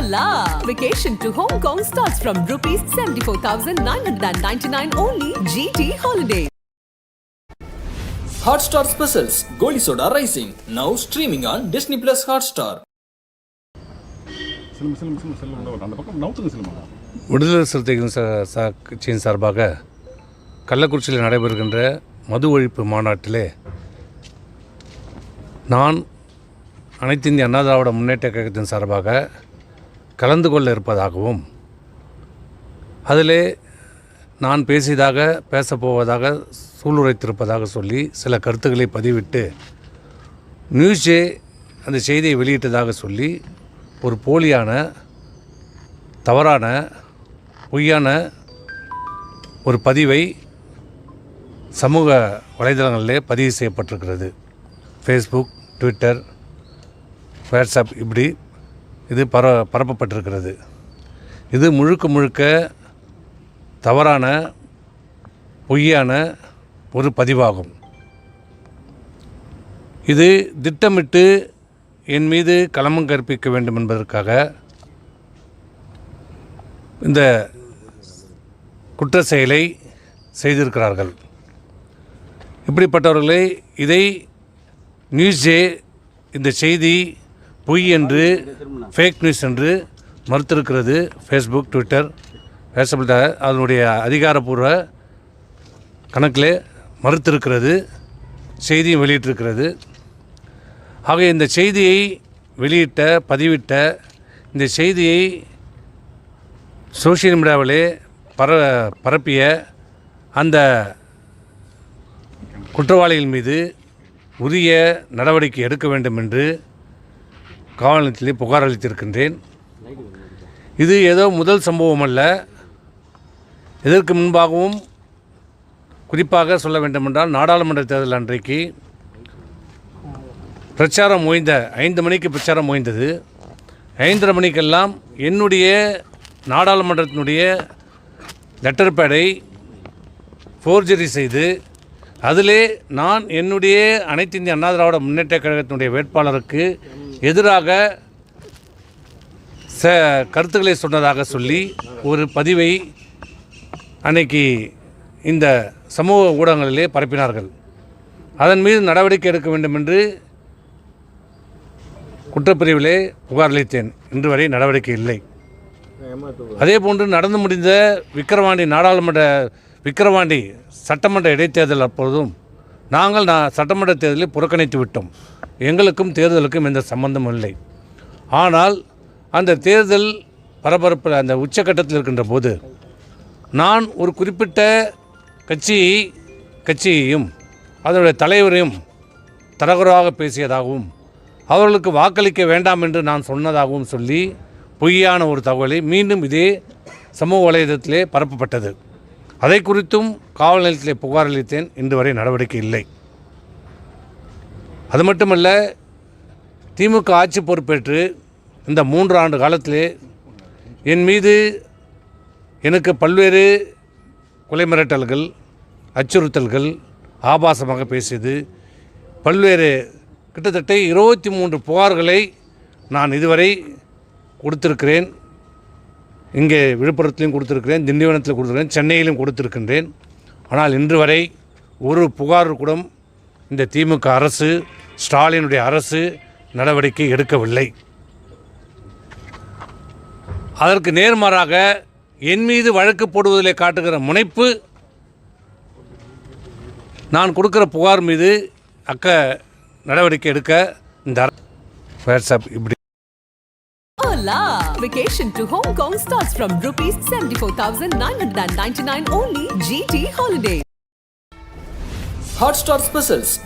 Hola! Vacation to Hong Kong starts from rupees 74,999 only GT Holiday. Hotstar Specials Goli Soda Rising now streaming on Disney Plus Hotstar. சிலும சிலும சிலும சிலும அந்த பக்கம் நவுத்துங்க சிலுமா விடுதலை சிறுத்தைகள் கட்சியின் சார்பாக கள்ளக்குறிச்சியில் நடைபெறுகின்ற மது ஒழிப்பு மாநாட்டிலே நான் அனைத்து இந்திய அண்ணா திராவிட முன்னேற்ற கழகத்தின் சார்பாக கலந்து கொள்ள இருப்பதாகவும் அதிலே நான் பேசியதாக பேசப்போவதாக சூளுரைத்திருப்பதாக சொல்லி சில கருத்துக்களை பதிவிட்டு நியூஸே அந்த செய்தியை வெளியிட்டதாக சொல்லி ஒரு போலியான தவறான பொய்யான ஒரு பதிவை சமூக வலைதளங்களிலே பதிவு செய்யப்பட்டிருக்கிறது. ஃபேஸ்புக் ட்விட்டர் வாட்ஸ்அப் இப்படி இது பர பரப்பப்பட்டிருக்கிறது. இது முழுக்க முழுக்க தவறான பொய்யான ஒரு பதிவாகும். இது திட்டமிட்டு என் மீது களமம் கற்பிக்க வேண்டும் என்பதற்காக இந்த குற்ற செயலை செய்திருக்கிறார்கள். இப்படிப்பட்டவர்களை இதை நியூஸே இந்த செய்தி பொய் என்று ஃபேக் நியூஸ் என்று மறுத்திருக்கிறது ஃபேஸ்புக் ட்விட்டர் பேசப்பட்ட அதனுடைய அதிகாரப்பூர்வ கணக்கில் மறுத்திருக்கிறது செய்தியும் வெளியிட்டிருக்கிறது. ஆக இந்த செய்தியை வெளியிட்ட பதிவிட்ட இந்த செய்தியை சோஷியல் மீடியாவிலே பர பரப்பிய அந்த குற்றவாளிகள் மீது உரிய நடவடிக்கை எடுக்க வேண்டும் என்று காவல் நிலையத்திலே புகார் அளித்திருக்கின்றேன். இது ஏதோ முதல் சம்பவம் அல்ல இதற்கு முன்பாகவும் குறிப்பாக சொல்ல வேண்டுமென்றால் நாடாளுமன்ற தேர்தல் அன்றைக்கு பிரச்சாரம் ஓய்ந்த ஐந்து மணிக்கு பிரச்சாரம் ஓய்ந்தது. ஐந்தரை மணிக்கெல்லாம் என்னுடைய நாடாளுமன்றத்தினுடைய லெட்டர் பேடை ஃபோர்ஜரி செய்து அதிலே நான் என்னுடைய அனைத்து இந்திய அண்ணா திராவிட முன்னேற்ற கழகத்தினுடைய வேட்பாளருக்கு எதிராக ச கருத்துக்களை சொன்னதாக சொல்லி ஒரு பதிவை அன்னைக்கு இந்த சமூக ஊடகங்களிலே பரப்பினார்கள். அதன் மீது நடவடிக்கை எடுக்க வேண்டும் என்று குற்றப்பிரிவிலே புகார் அளித்தேன். இன்று வரை நடவடிக்கை இல்லை. அதே போன்று நடந்து முடிந்த விக்கிரவாண்டி நாடாளுமன்ற விக்கிரவாண்டி சட்டமன்ற இடைத்தேர்தல் அப்பொழுதும் நாங்கள் நான் சட்டமன்ற தேர்தலை புறக்கணித்து விட்டோம். எங்களுக்கும் தேர்தலுக்கும் எந்த சம்பந்தமும் இல்லை. ஆனால் அந்த தேர்தல் பரபரப்பு அந்த உச்சக்கட்டத்தில் இருக்கின்ற போது நான் ஒரு குறிப்பிட்ட கட்சியை கட்சியையும் அதனுடைய தலைவரையும் தரகுறாக பேசியதாகவும் அவர்களுக்கு வாக்களிக்க வேண்டாம் என்று நான் சொன்னதாகவும் சொல்லி பொய்யான ஒரு தகவலை மீண்டும் இதே சமூக வலைதளத்திலே பரப்பப்பட்டது. அதை குறித்தும் காவல் நிலையத்திலே புகார் அளித்தேன். இன்று வரை நடவடிக்கை இல்லை. அது மட்டுமல்ல திமுக ஆட்சி பொறுப்பேற்று இந்த மூன்று ஆண்டு காலத்தில் என் மீது எனக்கு பல்வேறு கொலை மிரட்டல்கள் அச்சுறுத்தல்கள் ஆபாசமாக பேசியது. பல்வேறு கிட்டத்தட்ட இருபத்தி மூன்று புகார்களை நான் இதுவரை கொடுத்திருக்கிறேன். இங்கே விழுப்புரத்திலையும் கொடுத்துருக்கிறேன் திண்டிவனத்தில் கொடுத்துருக்கிறேன் சென்னையிலும் கொடுத்துருக்கின்றேன். ஆனால் இன்று வரை ஒரு புகார் கூட இந்த திமுக அரசு ஸ்டாலினுடைய அரசு நடவடிக்கை எடுக்கவில்லை அதற்கு நேர்மாறாக என் மீது வழக்கு போடுவதிலே காட்டுகிற முனைப்பு நான் கொடுக்கிற புகார் மீது அக்க நடவடிக்கை எடுக்க இந்த வாட்ஸ்அப் இப்படி Hola! Vacation to Hong Kong starts from rupees 74,999 only GT Holiday. Hotstar Specials